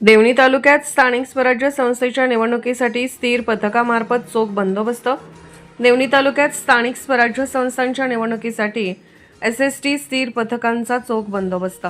देवणी तालुक्यात स्थानिक स्वराज्य संस्थेच्या निवडणुकीसाठी स्थिर पथकामार्फत चोख बंदोबस्त. देवणी तालुक्यात स्थानिक स्वराज्य संस्थांच्या निवडणुकीसाठी एस एस टी स्थिर पथकांचा चोख बंदोबस्त.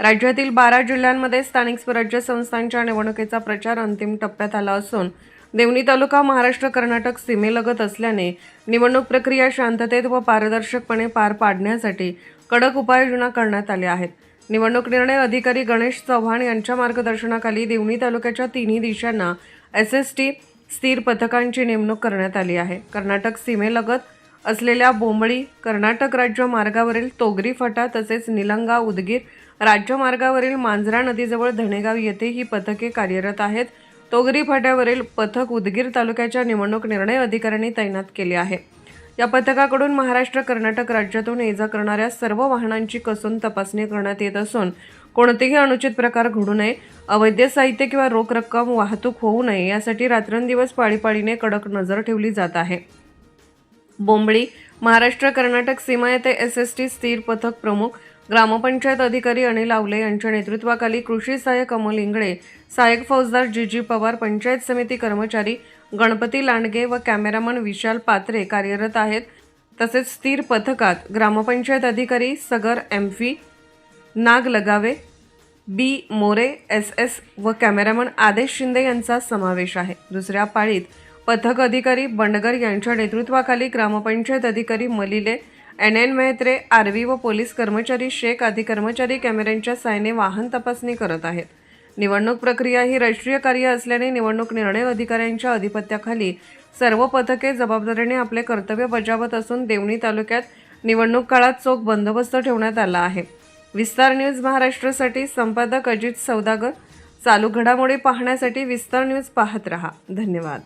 राज्यातील बारा जिल्ह्यांमध्ये स्थानिक स्वराज्य संस्थांच्या निवडणुकीचा प्रचार अंतिम टप्प्यात आला असून देवणी तालुका महाराष्ट्र कर्नाटक सीमेलगत असल्याने निवडणूक प्रक्रिया शांततेत व पारदर्शकपणे पार पाडण्यासाठी कडक उपाययोजना करण्यात आल्या आहेत. निवडणूक निर्णय अधिकारी गणेश चव्हाण यांच्या मार्गदर्शनाखाली देवणी तालुक्याच्या तिन्ही दिशांना एस एस टी स्थिर पथकांची नेमणूक करण्यात आली आहे. कर्नाटक सीमेलगत असलेल्या बोंबळी कर्नाटक राज्य मार्गावरील तोगरी फटा तसेच निलंगा उदगीर राज्य मार्गावरील मांजरा नदीजवळ धणेगाव येथे ही पथके कार्यरत आहेत. तोगरी फाट्यावरील पथक उदगीर तालुक्याच्या निवडणूक निर्णय अधिकाऱ्यांनी तैनात केले आहे. या पथकाकडून महाराष्ट्र कर्नाटक राज्यातून ये जा करणाऱ्या सर्व वाहनांची कसून तपासणी करण्यात येत असून कोणतेही अनुचित प्रकार घडू नये अवैध साहित्य किंवा रोख रक्कम वाहतूक होऊ नये यासाठी रात्रंदिवस पाळीपाळीने कडक नजर ठेवली जात आहे. बोंबळी महाराष्ट्र कर्नाटक सीमा येथे एस एस टी स्थिर पथक प्रमुख ग्रामपंचायत अधिकारी अनिल आवले यांच्या नेतृत्वाखाली कृषी सहाय्यक अमोल इंगळे सहाय्यक फौजदार जी जी पवार पंचायत समिती कर्मचारी गणपती लांडगे व कॅमेरामन विशाल पात्रे कार्यरत आहेत. तसेच स्थिर पथकात ग्रामपंचायत अधिकारी सगर एमफी नाग लगावे बी मोरे एस एस व कॅमेरामन आदेश शिंदे यांचा समावेश आहे. दुसऱ्या पाळीत पथक अधिकारी बंडगर यांच्या नेतृत्वाखाली ग्रामपंचायत अधिकारी मलिले एन एन मेहत्रे आरवी व पोलीस कर्मचारी शेख आदी कर्मचारी कॅमेऱ्यांच्या साहाय्याने वाहन तपासणी करत आहेत. निवडणूक प्रक्रिया ही राष्ट्रीय कार्य असल्याने निवडणूक निर्णय अधिकाऱ्यांच्या अधिपत्याखाली सर्व पथके जबाबदारीने आपले कर्तव्य बजावत असून देवणी तालुक्यात निवडणूक काळात चोख बंदोबस्त ठेवण्यात आला आहे. विस्तार न्यूज महाराष्ट्रासाठी संपादक अजित सौदागर. चालू घडामोडी पाहण्यासाठी विस्तार न्यूज पाहत रहा. धन्यवाद.